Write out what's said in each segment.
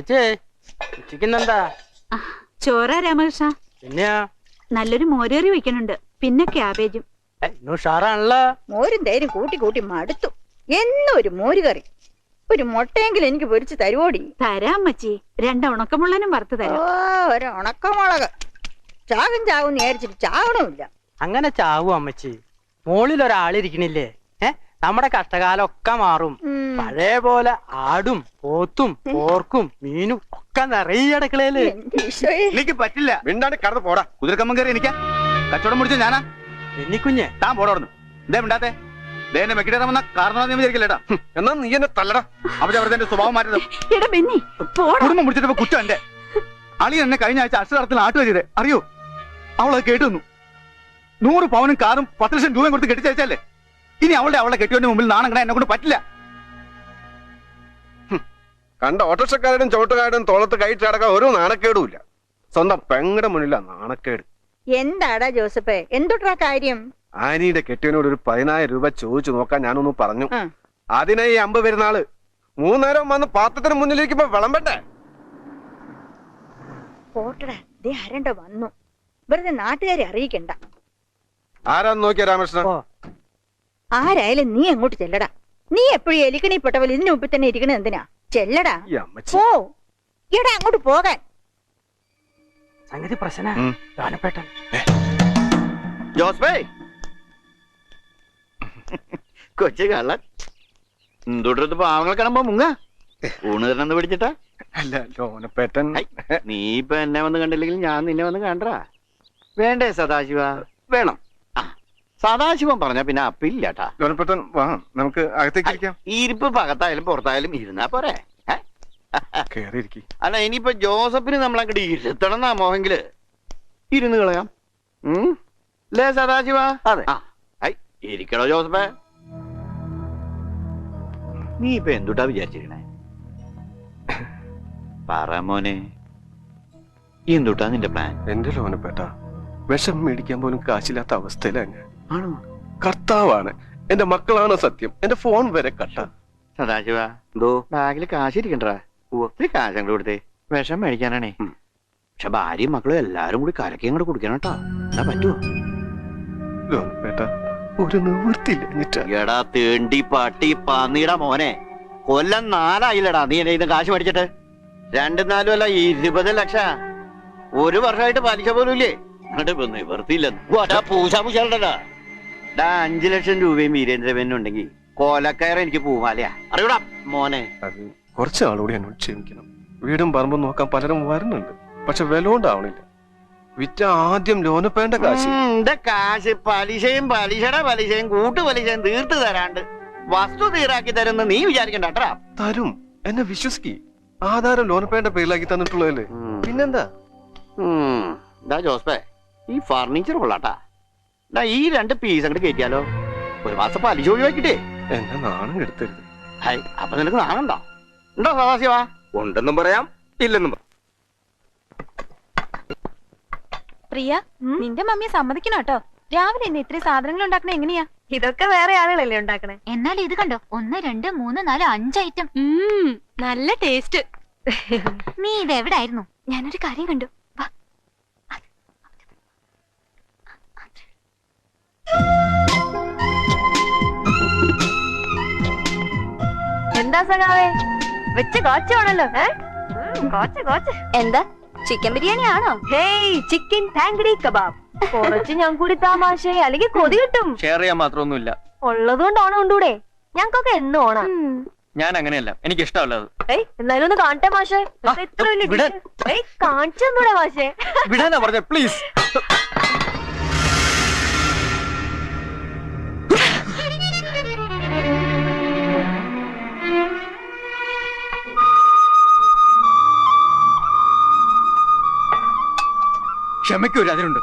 ചേച്ചേ ഉച്ചയ്ക്കുന്നെന്താ? ചോറ രാമകൃഷ്ണ. പിന്നെയാ? നല്ലൊരു മോരേറി വെക്കണുണ്ട്. പിന്നെ ക്യാബേജും. മോരും തേരും കൂട്ടി കൂട്ടി മടുത്തു. എന്നും ഒരു മോര് കറി ഒരു മുട്ടയെങ്കിലും എനിക്ക് പൊരിച്ചു തരുവോടി? തരാം മച്ചി രണ്ട ഉണക്കമുള്ളനും വറുത്ത് ഓ തരാം ഒരു ഉണക്കമുളക്. ചാകും ചാകും ചാവണമില്ല. അങ്ങനെ ചാവും അമ്മച്ചി. മോളിൽ ഒരാളിരിക്കണില്ലേ ഏ? നമ്മുടെ കഷ്ടകാലം ഒക്കെ മാറും. പഴയ പോലെ ആടും പോത്തും പോർക്കും മീനും ഒക്കെ നിറയെ അടുക്കളയിൽ എനിക്ക് പറ്റില്ല. മിണ്ടാണ്ട് കടന്ന് പോടാ. കുതിരക്കമ്മ കയറി എനിക്കാ കച്ചവടം മുടിച്ച ഞാനാ. എന്നി എന്നിക്കുഞ്ഞെ താൻ പോടാടുന്നു ഇതേ മിണ്ടാത്തെ. എന്നെ വിചാരിക്കില്ലേട്ടാ നീ എന്നെ തല്ലടാ. അവിടെ അവരുടെ എന്റെ സ്വഭാവം മാറ്റത് പോടാ. കുടുംബം മുടിച്ചിട്ട് കുറ്റം എന്റെ അളി എന്നെ കഴിഞ്ഞ ആഴ്ച അക്ഷരാർത്ഥത്തിൽ ആട്ടുക ചെയ്തേ. അറിയോ? അവളത് കേട്ടു നൂറ് പവനും കാറും പത്ത് ലക്ഷം രൂപയും കൊടുത്ത് കെട്ടിച്ചയച്ചല്ലേ ഇനി അവളുടെ അവളെ കെട്ടിയവന്റെ മുമ്പിൽ നാണം എന്നെ കൊണ്ട് പറ്റില്ല. കണ്ട ഓട്ടോറിക്ഷക്കാരനും ചോട്ടുകാരനും തോളത്ത് കയറ്റി അടക്കാൻ ഒരു നാണക്കേടുമില്ല സ്വന്തം പെങ്ങടെ മുന്നിലാ നാണക്കേട്. എന്താടാ ജോസഫേ? എന്തുട്ടാ കാര്യം? ആനിയുടെ കെട്ടിയനോട് ഒരു പതിനായിരം രൂപ ചോദിച്ചു നോക്കാൻ ഞാനൊന്ന് പറഞ്ഞു. അതിനായി അതിനെ ഈ അമ്പ് പെരുന്നാൾ മൂന്നേരം വന്ന് പാത്രത്തിന് മുന്നിലിരിക്കുമ്പോ വിളമ്പട്ടെ പോട്ടടാ. ദേ ആരണ്ടോ വന്നു. വെറുതെ നാട്ടുകാരെ അറിയിക്കണ്ട. ആരാന്ന് നോക്കിയ രാമകൃഷ്ണ ഓ. ആരായാലും നീ അങ്ങോട്ട് ചെല്ലടാ. നീ എപ്പോഴും എലിക്കണി പെട്ടവൽ ഇതിനു മുമ്പിൽ തന്നെ ഇരിക്കണ എന്തിനാ? ചെല്ലടാ. പോ. എടാ അങ്ങോട്ട് പോകാൻ. സംഗതി പ്രശ്ന. ഉം. യോനപ്പേട്ടൻ ജോസ്ബേ. കൊച്ചു കള്ളൻ. എന്തുടർത്ത് പാവങ്ങൾ കാണുമ്പോ മുങ്ങ. ഊണ് തരണം പിടിച്ചിട്ടാ. അല്ല ലോനപ്പേട്ടൻ. നീ ഇപ്പൊ എന്നെ വന്ന് കണ്ടില്ലെങ്കിൽ ഞാൻ നിന്നെ വന്ന് കണ്ടറാ. വേണ്ടേ സദാശിവ? വേണം. ആ സദാശിവൻ പറഞ്ഞ പിന്നെ അപ്പില്ലാട്ടാ. വാ നമുക്ക് അകത്തേക്ക് ഇരിക്കാം. ഈ ഇരിപ്പ് പകത്തായാലും പുറത്തായാലും ഇരുന്നാ പോരെ. ഏ? കേറിയിരിക്കും. അല്ല ഇനിയിപ്പോ ജോസഫിന് നമ്മൾ അങ്ങോട്ട് ഇരുത്തണം എന്നാ മോഹെങ്കിൽ. ഇരുന്ന് കളയാം. ഉം? ലേ സദാശിവ അതെ. ആ ഐ ഇരിക്കടോ ജോസഫേ? നീ ഇപ്പൊ എന്തുട്ടാ വിചാരിച്ചിരിക്കണേ? പറ മോനെ. എന്തുട്ടാ നിന്റെ പ്ലാൻ എന്റെ ലോനപ്പേട്ടാ വിഷം മേടിക്കാൻ പോലും കാശില്ലാത്ത അവസ്ഥയിലാണ് ഞാൻ. ആണോ? കർത്താവാണ്. എന്റെ മക്കളാണ് സത്യം. എന്റെ ഫോൺ വരെ കട്ട. സദാശിവ എന്തോ? ബാഗിൽ കാശ് ഇരിക്കണ്ടാ ഒത്തിരി കാശ് അങ്ങോട്ട് കൊടുത്തേ. വിഷം മേടിക്കാനാണേ. പക്ഷെ ഭാര്യയും മക്കളും എല്ലാരും കൂടി കരക്കി അങ്ങോട്ട് കുടിക്കണം കേട്ടോ. എന്നാ പറ്റുമോ ഒരു നിവൃത്തിയില്ല എടാ തേണ്ടി പട്ടി പന്നിയുടെ മോനെ. കൊല്ലം നാലായില്ലടാ നീ എന്നെ ഇത് കാശ് മേടിച്ചിട്ട്. രണ്ടും നാലും അല്ല ഇരുപത് ലക്ഷ. ഒരു വർഷമായിട്ട് പലിശ പോലും ഇല്ലേ എന്നിട്ട് ഇപ്പൊ പൂശാ പൂശ പൂശാലടാ ഡാ അഞ്ചു ലക്ഷം രൂപയും വീരേന്ദ്രവനും ഉണ്ടെങ്കിൽ കോലക്കയർ എനിക്ക് പൂമാലയാ അറിയൂടാ മോനെ. അത് കുറച്ച് എന്നോട് ക്ഷമിക്കണം. വീടും പറമ്പും നോക്കാൻ പലരും വരുന്നുണ്ട്. പക്ഷെ വില കൊണ്ടാവണില്ല വിറ്റ ആദ്യം ലോനപ്പേണ്ട കാശ്. എന്റെ കാശ് പലിശയും പലിശയുടെ പലിശയും കൂട്ടു പലിശയും തീർത്ത് തരാണ്ട് വസ്തു തീരാക്കി തരുന്ന നീ വിചാരിക്കണ്ട തരും. എന്നെ വിശ്വസിക്കി. ആധാരം ലോനപ്പേണ്ട പേരിലാക്കി തന്നിട്ടുള്ളതല്ലേ? പിന്നെന്താ? ജോസ്പേ ഈ ഫർണിച്ചർ കൊള്ളാട്ടാ. ഈ രണ്ട് പീസ് അങ്ങോട്ട് കയറ്റിയാലോ ഒരു മാസം പലിശ ഒഴിവാക്കിട്ടേ എന്നെ നാണം കെടുത്തരുത്. ഹൈ അപ്പൊ നിനക്ക് നാണുണ്ടോ? ഉണ്ടോ സദാശിവ? ഉണ്ടെന്നും പറയാം ഇല്ലെന്നും പറയാം. പ്രിയ നിന്റെ മമ്മിയെ സമ്മതിക്കണം കേട്ടോ. രാവിലെ ഇന്ന് ഇത്രയും സാധനങ്ങൾ ഉണ്ടാക്കണ എങ്ങനെയാ? ഇതൊക്കെ വേറെ ആളുകളല്ലേ ഉണ്ടാക്കണേ? എന്നാൽ ഇത് കണ്ടോ? ഒന്ന് രണ്ട് മൂന്ന് നാല് അഞ്ച് ഐറ്റം നല്ല ടേസ്റ്റ് നീ ഇത് എവിടായിരുന്നു? ഞാനൊരു കാര്യം കണ്ടു. എന്താ സഖാവേ? വെച്ച് കോച്ചാണല്ലോ കോച്ച് കോച്ച്. എന്താ? ചിക്കൻ ബിരിയാണി ആണോ? Hey chicken tangdi kebab. കുറച്ച് ഞാൻ കൂടി താമാശേ അല്ലെങ്കിൽ കൊതി കിട്ടും. ഷെയർ ചെയ്യാൻ മാത്രമൊന്നുമില്ല. ഉള്ളതുകൊണ്ട് ഓണം ഉണ്ടൂടെ. ഞങ്ങൾക്കൊക്കെ എന്നും ഓണം. ഞാൻ അങ്ങനെയല്ല. എനിക്ക് ഇഷ്ടമല്ല എന്നാലും ഒന്ന് കാണട്ടെ മാഷേ. കാണിച്ചെന്നൂടെ മാഷേ. വിടാനാ പറഞ്ഞ പ്ലീസ് ക്ഷമയ്ക്കൊരു അതിരുണ്ട്.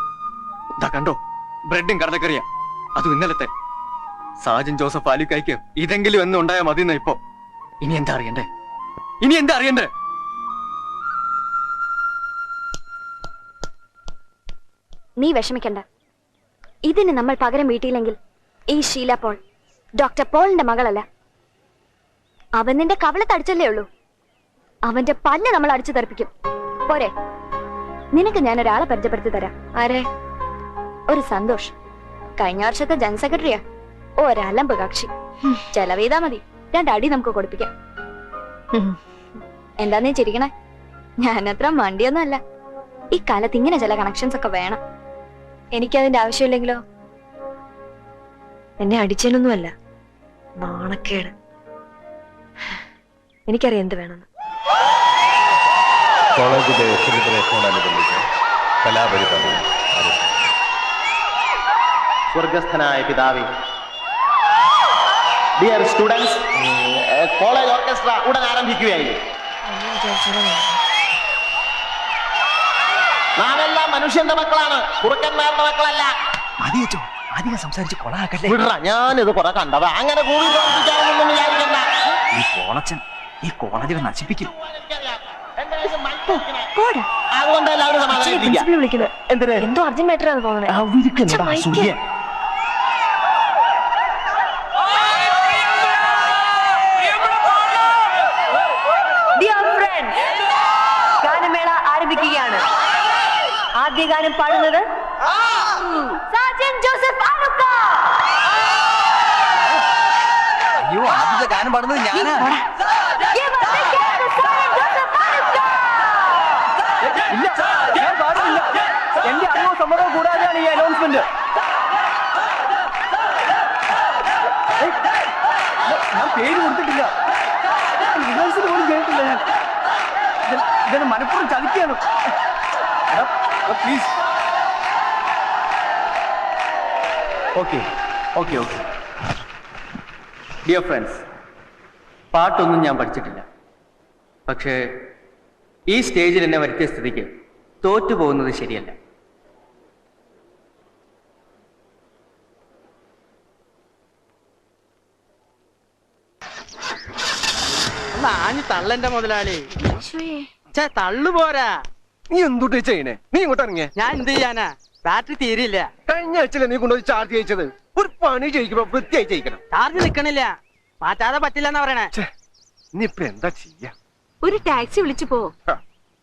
ഇതാ കണ്ടോ? ബ്രെഡും കടലക്കറിയാ. അതും ഇന്നലത്തെ. സാജൻ ജോസഫ് ആലിക്കായ്ക്ക് ഇതെങ്കിലും എന്ന് ഉണ്ടായാൽ മതി എന്നാ ഇപ്പോ. ഇനി എന്താ അറിയണ്ടേ? ഇനി എന്താ അറിയണ്ടേ? നീ വിഷമിക്കണ്ട. ഇതിന് നമ്മൾ പകരം വീട്ടിയില്ലെങ്കിൽ ഈ ഷീല പോൾ ഡോക്ടർ പോളിന്റെ മകളല്ല. അവൻ നിന്റെ കവളത്തടിച്ചല്ലേ ഉള്ളൂ. അവന്റെ പല്ല് നമ്മൾ അടിച്ചു തെറിപ്പിക്കും. പോരെ. നിനക്ക് ഞാൻ ഒരാളെ പരിചയപ്പെടുത്തി തരാം. ആരെ? ഒരു സന്തോഷ്. കഴിഞ്ഞ വർഷത്തെ ജനറൽ സെക്രട്ടറിയാ. ഒരലമ്പ് കക്ഷി. ചെലവെയ്താ മതി. രണ്ടടി നമുക്ക് കൊടുപ്പിക്കാം. എന്താ നീ ചിരിക്കണേ? ഞാനത്ര മണ്ടിയൊന്നും അല്ല. ഈ കാലത്ത് ഇങ്ങനെ ചില കണക്ഷൻസ് ഒക്കെ വേണം. എനിക്കതിന്റെ ആവശ്യമില്ലെങ്കിലോ? എന്നെ അടിച്ചതിനൊന്നുമല്ല നാണക്കേട്. എനിക്കറിയാം എന്ത് വേണമെന്ന്. കോളേജിലെ സെലിബ്രേഷനോടനുബന്ധിച്ച് കലാപരിപാടി സ്വർഗസ്ഥനായ പിതാവി ഡിയർ സ്റ്റുഡൻസ് കോളേജ് ഓർക്കസ്ട്ര ഉടൻ ആരംഭിക്കുകയായി. നാമെല്ലാം മനുഷ്യന്റെ മക്കളാണ് കുറുക്കന്മാരുടെ മക്കളല്ല. മതി വെച്ചോ അധികം സംസാരിച്ച് കൊളാക്കല്ലേ വിടറ ഞാനിത് കുറെ കണ്ടവ അങ്ങനെ കൂടി പ്രവർത്തിക്കാമെന്നൊന്നും വിചാരിക്കണ്ട. ഈ കോളച്ചൻ ഈ കോളേജിനെ നശിപ്പിക്കും. അതുകൊണ്ട് എല്ലാവരും വിളിക്കുന്നത്. എന്തിന്? എന്തോ അർജന്റ് ഡിയർ ഫ്രണ്ട്സ് ഗാനമേള ആരംഭിക്കുകയാണ്. ആദ്യ ഗാനം പാടുന്നത്? സാജൻ ജോസഫ് ആലുക്ക അയ്യോ ആദ്യത്തെ ഗാനം പാടുന്നത് ഞാനാ. ഇല്ല ഞാൻ എന്റെ അറിവോ സമ്മതവും കൂടാതെയാണ് ഈ അനൗൺസ്മെന്റ് ഞാൻ പേര് കൊടുത്തിട്ടില്ല റിഹേഴ്സൽ പോലും കേട്ടില്ല ഞാൻ ഇത് ഇതെന്നെ മനഃപൂർവം ചതിക്കുകയാണ് please okay okay okay dear friends പാട്ടൊന്നും ഞാൻ പഠിച്ചിട്ടില്ല. പക്ഷേ ഈ സ്റ്റേജിൽ എന്നെ വരുത്തിയ സ്ഥിതിക്ക് തോറ്റു പോകുന്നത് ശരിയല്ല. നാഞ്ഞു തള്ളന്റെ മുതലാളി. തള്ളു പോരാ. നീ എന്തുട്ട് ചെയ്യണേ? നീ ഇങ്ങോട്ട് ഇറങ്ങിയേ. ഞാൻ എന്ത് ചെയ്യാനാ? ബാറ്ററി തീരില്ല. കഴിഞ്ഞ ആഴ്ചയിലെ നീ കൊണ്ടുപോയി ചാർജ് ചെയ്യിച്ചത്. ഒരു പണി ചെയ്യിക്കുമ്പോ വൃത്തിയായി ചെയ്യിക്കണം. ചാർജ് നിക്കണില്ല. മാറ്റാതെ പറ്റില്ലെന്നാ പറയണേ. നീ ഇപ്പൊ എന്താ ചെയ്യാ? ഒരു ടാക്സി വിളിച്ചു പോ.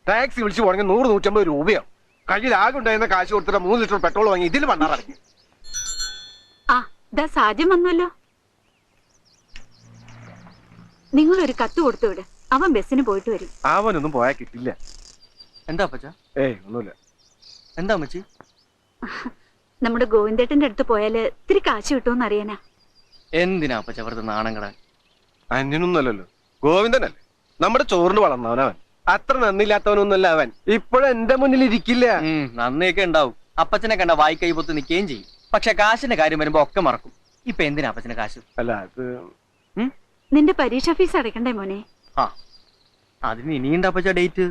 ടാക്സി വിളിച്ചു പോണെങ്കിൽ നൂറ് നൂറ്റമ്പത് രൂപയാവും. കയ്യിൽ ആകെ ഉണ്ടായിരുന്ന കാശ് കൊടുത്തിട്ട് മൂന്ന് ലിറ്റർ പെട്രോൾ വാങ്ങി ഇതിൽ വണ്ണാറടങ്ങി ആ ദാ വന്നല്ലോ. നിങ്ങൾ ഒരു കത്ത് കൊടുത്തു വിട്. അവൻ ബസ്സിന് പോയിട്ട് വരും. അവനൊന്നും പോയാ കിട്ടില്ല. എന്താ പച്ച ഏയ് ഒന്നുമില്ല. എന്താ മച്ചി നമ്മുടെ ഗോവിന്ദേട്ടന്റെ അടുത്ത് പോയാൽ ഇത്തിരി കാശ് കിട്ടുമെന്ന് അറിയാനാ. എന്തിനാ പച്ച വെറുതെ നാണം കടാൻ? അന്യനൊന്നുമല്ലല്ലോ. ഗോവിന്ദനല്ലേ? നമ്മുടെ ചോറിന് വളർന്നവനവൻ. അത്ര നന്ദിയില്ലാത്തവനൊന്നുമല്ല അവൻ. ഇപ്പോഴും എന്റെ മുന്നിൽ ഇരിക്കില്ല. നന്ദിയൊക്കെ ഉണ്ടാവും. അപ്പച്ചനെ കണ്ട വായി കൈ പൊത്ത് നിൽക്കുകയും ചെയ്യും. പക്ഷെ കാശിന്റെ കാര്യം വരുമ്പോ ഒക്കെ മറക്കും. ഇപ്പൊ എന്തിനാ അപ്പച്ചന് കാശ്? അല്ല അത് നിന്റെ പരീക്ഷ ഫീസ് അടയ്ക്കണ്ടേ മോനെ? ആ അതിന് ഇനിയുണ്ട് അപ്പച്ച ഡേറ്റ്.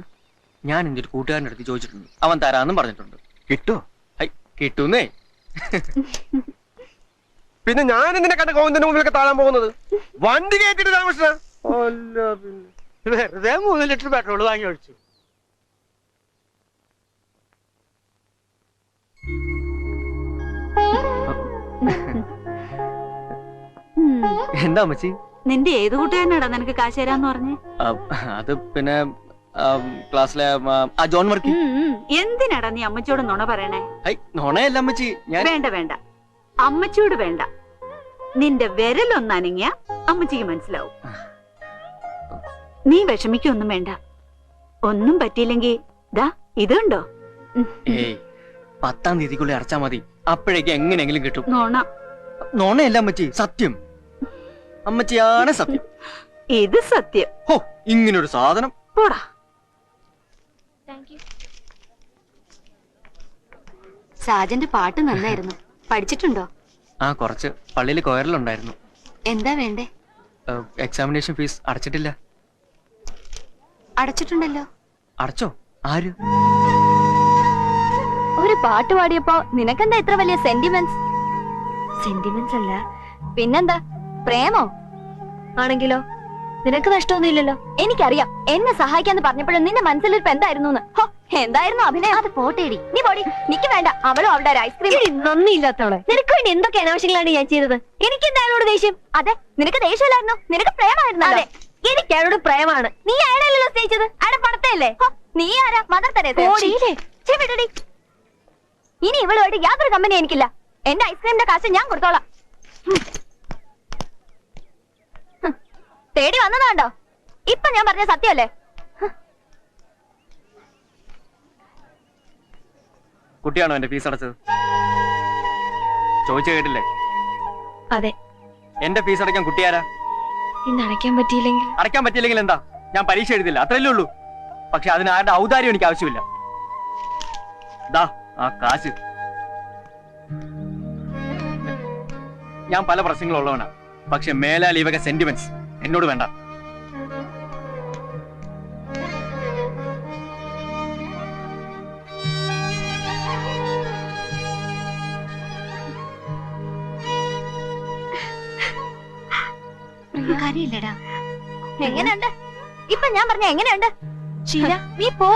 ഞാൻ എന്റെ ഒരു കൂട്ടുകാരന്റെ അടുത്ത് ചോദിച്ചിട്ടുണ്ട്. അവൻ തരാന്നും പറഞ്ഞിട്ടുണ്ട്. കിട്ടോ ഹൈ കിട്ടൂന്നേ. പിന്നെ ഞാൻ എന്തിനെ കണ്ട ഗോവിന്ദന്റെ മുമ്പിലൊക്കെ താഴാൻ പോകുന്നത്? വണ്ടി കയറ്റിട്ട് രാമകൃഷ്ണ അല്ല പിന്നെ. വെറുതെ മൂന്ന് ലിറ്റർ പെട്രോൾ വാങ്ങി ഒഴിച്ചു. എന്താ അമ്മച്ചി? നിന്റെ ഏത് കൂട്ടുകാരനാടാ നിനക്ക് കാശ് തരാന്ന് പറഞ്ഞേ? അത് പിന്നെ ക്ലാസ്സിലെ ആ, ജോൺ വർക്കി. എന്തിനാടാ നീ അമ്മച്ചോട് നുണ പറയണേ? നുണയല്ല നോണയല്ല അമ്മച്ചി. ഞാൻ വേണ്ട വേണ്ട. അമ്മച്ചിയോട് വേണ്ട. നിന്റെ വിരലൊന്നനങ്ങിയ അമ്മച്ചിക്ക് മനസ്സിലാവും. നീ വിഷമിക്കൊന്നും വേണ്ട. ഒന്നും പറ്റിയില്ലെങ്കി ദാ ഇതുണ്ടോ പത്താം തീയതിക്കുള്ളിൽ അടച്ചാ മതി. അപ്പോഴേക്ക് എങ്ങനെയെങ്കിലും കിട്ടും. നോണ. നോണയല്ല അമ്മച്ചി സത്യം. അമ്മച്ചിയാണ് സത്യം. ഇത് സത്യം. ഹോ ഇങ്ങനൊരു സാധനം. പോടാ. സാജന്റെ പാട്ട് നന്നായിരുന്നു. പഠിച്ചിട്ടുണ്ടോ? ആ കുറച്ച് പള്ളിയിൽ കൊയറിലുണ്ടായിരുന്നു. എന്താ വേണ്ടേ? എക്സാമിനേഷൻ ഫീസ് അടച്ചിട്ടില്ല. അടച്ചിട്ടുണ്ടല്ലോ. അടച്ചോ? ആര്? ഒരു പാട്ട് പാടിയപ്പോ നിനക്കെന്താ ഇത്ര വലിയ സെന്റിമെന്റ്സ് സെന്റിമെന്റ്സ് അല്ല. പിന്നെന്താ? പ്രേമോ? ആണെങ്കിലോ? നിനക്ക് നഷ്ടമൊന്നുമില്ലല്ലോ? എനിക്കറിയാം. എന്നെ സഹായിക്കാന്ന് പറഞ്ഞപ്പോഴും നിന്റെ മനസ്സിലിരിപ്പ് എന്തായിരുന്നു എന്തായിരുന്നു അഭിനയം? അത് പോട്ടേടി നീ പോടി. നിക്ക് വേണ്ട. അവളും അവളുടെ ഒരു ഐസ്ക്രീം നന്ദിയില്ലാത്തവളെ. നിനക്ക് വേണ്ടി എന്തൊക്കെ അനാവശ്യങ്ങളാണ് ഞാൻ ചെയ്തത്? എനിക്ക് എന്തായാലും ദേഷ്യം? അതെ നിനക്ക് ദേഷ്യമില്ലായിരുന്നു? നിനക്ക് പ്രേമായിരുന്നു അതെ. എനിക്ക് അയാളോട് പ്രേമാണ്. നീ അയാളല്ലോ സ്നേഹിച്ചത്? അയാളെ പടത്തല്ലേ നീ ആരാ? Mother Teresa. ഇനി ഇവളുമായിട്ട് യാതൊരു കമ്പനി എനിക്കില്ല. എന്റെ ഐസ്ക്രീമിന്റെ കാശ് ഞാൻ കൊടുത്തോളാം. തേടി വന്നതാണ്ടോ ഇപ്പൊ ഞാൻ പറഞ്ഞ സത്യമല്ലേ? കുട്ടിയാണോ എന്റെ ഫീസ് അടച്ചത്? ചോദിച്ചു കേട്ടില്ലേ? അതെ. എന്റെ ഫീസ് അടയ്ക്കാൻ കുട്ടിയാരാ? ഇന്ന് അടയ്ക്കാൻ പറ്റിയില്ലെങ്കിൽ? എന്താ? ഞാൻ പരീക്ഷ എഴുതില്ല അത്രയല്ലേ ഉള്ളൂ. പക്ഷെ അതിന് ആരുടെ ഔദാര്യം എനിക്ക് ആവശ്യമില്ല. ആ കാശ്. ഞാൻ പല പ്രശ്നങ്ങളുള്ളവനാ. പക്ഷെ മേലാൽ ഇവക സെന്റിമെന്റ്സ് എന്നോട് വേണ്ട. ഞാൻ പറഞ്ഞ എങ്ങനെയുണ്ട്? ഷീല നീ പോ.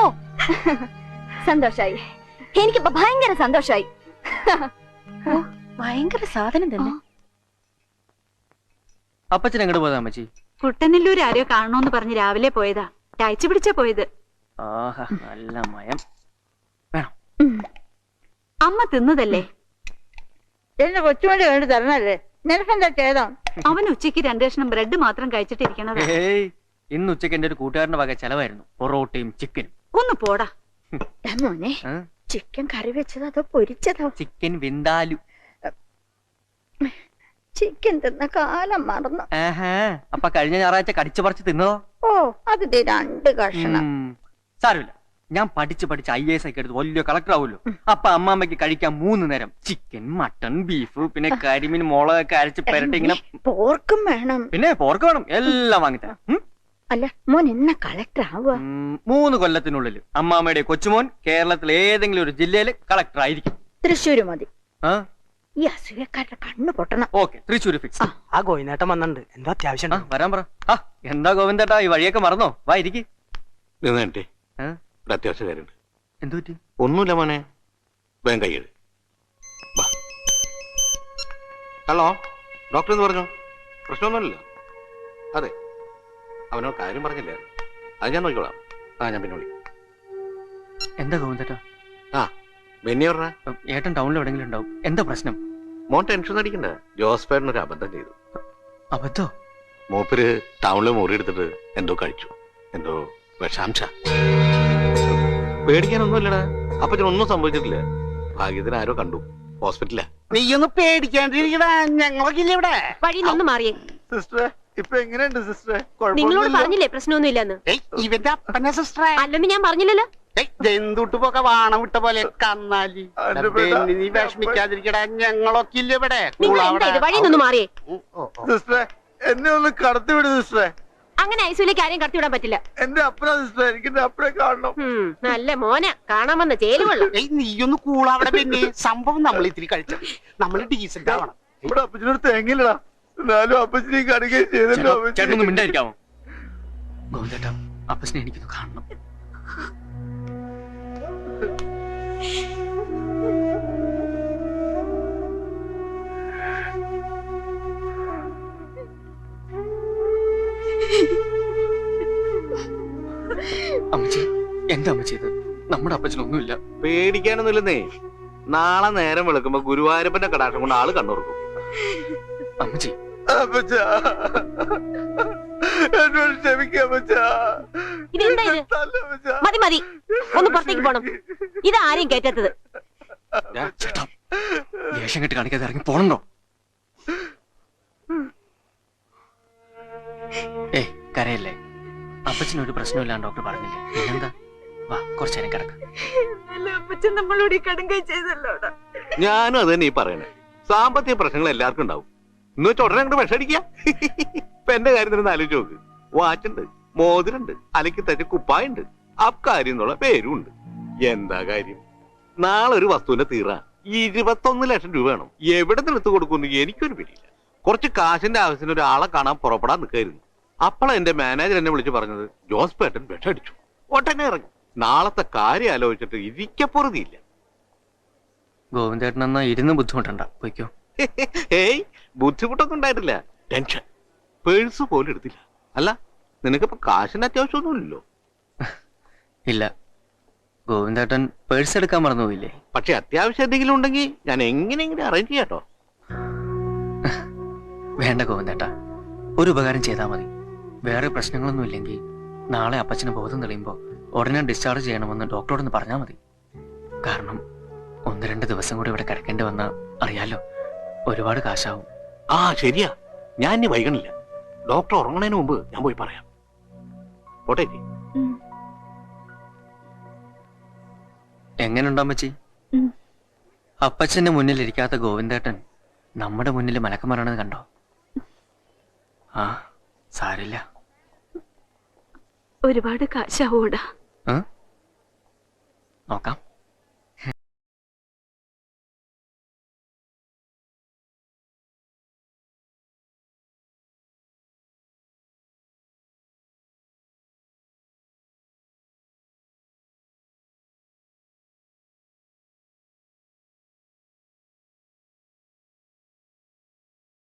സന്തോഷായി. എനിക്കിപ്പോ ഭയങ്കര സന്തോഷായി. ഭയങ്കര സാധനം തന്നെ. അപ്പച്ചൻ എങ്ങോട്ട് പോയതാ അമ്മച്ചി? കുട്ടനെല്ലൂർ ആരെയോ കാണണോന്ന് പറഞ്ഞ് രാവിലെ പോയതാ. അയച്ചു പിടിച്ചാ പോയത്. ആഹാ നല്ല മയം. അമ്മ തിന്നതല്ലേ? എന്റെ കൊച്ചുമണി വേണ്ടി തരണല്ലേ? നിനക്കെന്താ ചെയ്തോ അവൻ ഉച്ചയ്ക്ക് രണ്ടു കഷ്ണം ബ്രെഡ് മാത്രം കഴിച്ചിട്ടിരിക്കണത്. ഏയ് ഇന്ന് ഉച്ചയ്ക്ക് എന്റെ ഒരു കൂട്ടുകാരന്റെ വക ചെലവായിരുന്നു. പൊറോട്ടയും ചിക്കനും ഒന്ന് പോടാ. മോനെ ചിക്കൻ കറി വെച്ചതോ അതോ പൊരിച്ചതോ? ചിക്കൻ വിന്താലു. ചിക്കൻ തിന്ന കാലം മറന്നു. അപ്പൊ കഴിഞ്ഞ ഞായറാഴ്ച കടിച്ചു പറിച്ച് തിന്നതോ? ഓ അത് രണ്ട് കഷണം. സാരമില്ല. ഞാൻ പഠിച്ച് പഠിച്ച് ഐ എസ് ഒക്കെ എടുത്ത് വലിയ കളക്ടർ ആവുമല്ലോ. അപ്പൊ അമ്മാമ്മയ്ക്ക് കഴിക്കാൻ മൂന്ന് നേരം. ചിക്കൻ മട്ടൺ ബീഫ് പിന്നെ കരിമീൻ മുളകൊക്കെ അരച്ച് പെരട്ടി ഇങ്ങനെ പോർക്കും വേണം. പിന്നെ പോർക്ക് വേണം. എല്ലാം വാങ്ങിത്തരാം? അല്ല മോൻ എന്ന കളക്ടർ ആവുക മൂന്ന് കൊല്ലത്തിനുള്ളിൽ അമ്മാമ്മയുടെ കൊച്ചുമോൻ കേരളത്തിലെ ഏതെങ്കിലും ഒരു ജില്ലയിൽ കളക്ടർ ആയിരിക്കും. തൃശ്ശൂര് മതി. ആ? ഈ അസൂയക്കാരുടെ കണ്ണു പൊട്ടണം. ഓക്കെ തൃശ്ശൂര് ഫിക്സ് ആ. ഗോയിനേട്ടൻ വന്നിട്ടുണ്ട്. എന്തോ അത്യാവശ്യം ആ വരാൻ പറ. ആ എന്താ ഗോവിന്ദേട്ടാ ഈ വഴിയൊക്കെ മറന്നോ? വാ ഇരിക്ക്. നിന്നേ? ഇവിടെ അത്യാവശ്യ കാര്യമുണ്ട് എന്തു പറ്റി? ഒന്നുമില്ല മോനെ. വേഗം കൈയ്യട് വാ. ഹലോ ഡോക്ടർ എന്ന് പറഞ്ഞു? പ്രശ്നമൊന്നുമില്ല അതെ. അവനോട് കാര്യം പറഞ്ഞില്ല? അത് ഞാൻ നോക്കിക്കോളാം. ആ ഞാൻ പിന്നെ വിളിക്കാം. എന്താ ഗോവിന്ദേട്ടാ? ആ ബെന്നി പറഞ്ഞ? ഏട്ടൻ ടൗണിൽ എവിടെങ്കിലും ഉണ്ടാവും. എന്താ പ്രശ്നം? മോൻ ടെൻഷൻ അടിക്കണ്ട. ജോസ് പേട്ടൻ ഒരു അബദ്ധം ചെയ്തു. അബദ്ധോ? മൂപ്പര് ടൗണിൽ മുറി എടുത്തിട്ട് എന്തോ കഴിച്ചു. എന്തോ വിഷാംശ. പേടിക്കാനൊന്നുമില്ലടാ. അപ്പച്ചനൊന്നും സംഭവിച്ചിട്ടില്ല. ഭാഗ്യത്തിന് ആരോ കണ്ടു. ഹോസ്പിറ്റലാ നീയൊന്ന് പേടിക്കാണ്ടിരിക്കടാ. ഞങ്ങളൊക്കെ ഇല്ല ഇവിടെ? വഴി നിന്ന് മാറിയേ. സിസ്റ്ററെ ഇപ്പൊ എങ്ങനെയുണ്ട് സിസ്റ്ററെ? നിങ്ങളോട് പറഞ്ഞില്ലേ പ്രശ്നമൊന്നും ഇല്ലെന്ന് ഇവന്റെ അപ്പനെ സിസ്റ്ററെ. അല്ലെന്ന് ഞാൻ പറഞ്ഞില്ലല്ലോ. വാണം വിട്ട പോലെ കന്നാലി. നീ വിഷമിക്കാതിരിക്കടാ ഞങ്ങളൊക്കെ ഇല്ല ഇവിടെ? സിസ്റ്ററെ എന്നെ ഒന്ന് സിസ്റ്ററെ. അങ്ങനെ ഐസൂലേക്ക് ആരെയും കടത്തിവിടാൻ പറ്റില്ല. എന്റെ അപ്പന സിസ്റ്ററെ എനിക്ക് അപ്പനെ കാണണം. നല്ല മോന. കാണാൻ വന്ന ഏയ് നീയൊന്ന് കൂളാവിടെ പിന്നെ. സംഭവം നമ്മൾ ഇത്തിരി കഴിച്ചു. നമ്മൾ ഡീസന്റ് ആവണം. ഇവിടെ അപ്പച്ചനോട് തേങ്ങില്ലടാ എന്നാലും അപ്പച്ചനെ കടുകയും ചെയ്തല്ലോ ചേട്ടനൊന്ന് മിണ്ടായിരിക്കാമോ? ഗോവിന്ദേട്ടാ അപ്പച്ചനെ എനിക്കൊന്ന് കാണണം. അമ്മച്ചി എന്താ അമ്മച്ചി ഇത്? നമ്മുടെ അപ്പച്ചനൊന്നുമില്ല പേടിക്കാനൊന്നുമില്ലെന്നേ. നാളെ നേരം വെളുക്കുമ്പോ ഗുരുവായൂരപ്പന്റെ കടാക്ഷം കൊണ്ട് ആൾ കണ്ണുറക്കും. അമ്മച്ചി അപ്പച്ചാ എന്നോട് ക്ഷമിക്കാം അപ്പച്ചാ ഇതെന്താ ഇത്? മതി മതി. ഒന്ന് പുറത്തേക്ക് പോണം. ഇത് ആരെയും കയറ്റാത്തത്. ചേട്ടാ വേഷം കെട്ടി കാണിക്കാതെ ഇറങ്ങി പോണോ ഏ കരയല്ലേ? അപ്പച്ചനൊരു പ്രശ്നമില്ലാന്ന് ഡോക്ടർ പറഞ്ഞില്ലേ? പിന്നെന്താ? വാ കുറച്ചു നേരം കിടക്ക. അപ്പച്ചൻ നമ്മളോട് ഈ കടുങ്കൈ ചെയ്തല്ലോടാ ഞാനും അത് തന്നെ ഈ പറയണേ. സാമ്പത്തിക പ്രശ്നങ്ങൾ എല്ലാവർക്കും ഉണ്ടാവും. എന്ന് വെച്ചാൽ ഉടനെ അങ്ങോട്ട് വിഷടിക്കുക ഇപ്പൊ എന്റെ കാര്യം തന്നെ ആലോചിച്ച് നോക്ക്. വാച്ചുണ്ട് മോതിരുണ്ട് അലക്കി തച്ച കുപ്പായുണ്ട്. അക്കാര്യം എന്നുള്ള പേരും ഉണ്ട് എന്താ കാര്യം? നാളെ ഒരു വസ്തുവിന്റെ തീറ. ഇരുപത്തൊന്ന് ലക്ഷം രൂപ വേണം. എവിടെ നിന്ന് എടുത്തു കൊടുക്കുന്നു എനിക്കൊരു പിടിയില്ല. കുറച്ച് കാശിന്റെ ആവശ്യത്തിന് ഒരാളെ കാണാൻ പുറപ്പെടാൻ നിൽക്കായിരുന്നു. അപ്പോൾ എന്റെ മാനേജർ എന്നെ വിളിച്ച് പറഞ്ഞത്. ജോസ് പേട്ടൻ വിഷടിച്ചു ഒട്ടനെ ഇറങ്ങി. നാളത്തെ കാര്യം ആലോചിച്ചിട്ട് ഇരിക്കപ്പുറതിയില്ല ഗോവിന്ദേട്ടൻ എന്നാ ഇരുന്ന് ബുദ്ധിമുട്ടണ്ട. പോയിക്കോ. ഏയ് ബുദ്ധിമുട്ടൊന്നും ഉണ്ടായിട്ടില്ല. ടെൻഷൻ. പേഴ്സ് പോലും എടുത്തില്ല. അല്ല നിനക്കിപ്പോ കാശിന് അത്യാവശ്യമൊന്നുമില്ലല്ലോ ഇല്ല. ഗോവിന്ദേട്ടൻ പേഴ്സ് എടുക്കാൻ മറന്നുപോയില്ലേ പക്ഷെ അത്യാവശ്യം എന്തെങ്കിലും ഉണ്ടെങ്കിൽ ഞാൻ എങ്ങനെയെങ്കിലും അറേഞ്ച് ചെയ്യാട്ടോ. വേണ്ട ഗോവിന്ദേട്ടാ. ഒരു ഉപകാരം ചെയ്താൽ മതി. വേറെ പ്രശ്നങ്ങളൊന്നും ഇല്ലെങ്കിൽ നാളെ അപ്പച്ചന് ബോധം തെളിയുമ്പോൾ ഉടനെ ഡിസ്ചാർജ് ചെയ്യണമെന്ന് ഡോക്ടറോടൊന്ന് പറഞ്ഞാൽ മതി. കാരണം ഒന്ന് രണ്ട് ദിവസം കൂടി ഇവിടെ കിടക്കേണ്ടി വന്നാൽ അറിയാലോ ഒരുപാട് കാശാവും. ആ ശരിയാ. ഞാൻ ഇനി വൈകണില്ല. ഡോക്ടർ ഉറങ്ങണതിന് മുമ്പ് ഞാൻ പോയി പറയാം. പോട്ടെ. എങ്ങനെയുണ്ടമ്മച്ചി. അപ്പച്ചന്റെ മുന്നിൽ ഇരിക്കാത്ത ഗോവിന്ദേട്ടൻ നമ്മുടെ മുന്നിൽ മലക്കം പറയണത് കണ്ടോ? ആ സാരില്ല. ഒരുപാട് കാശാവൂടാ. നോക്കാം.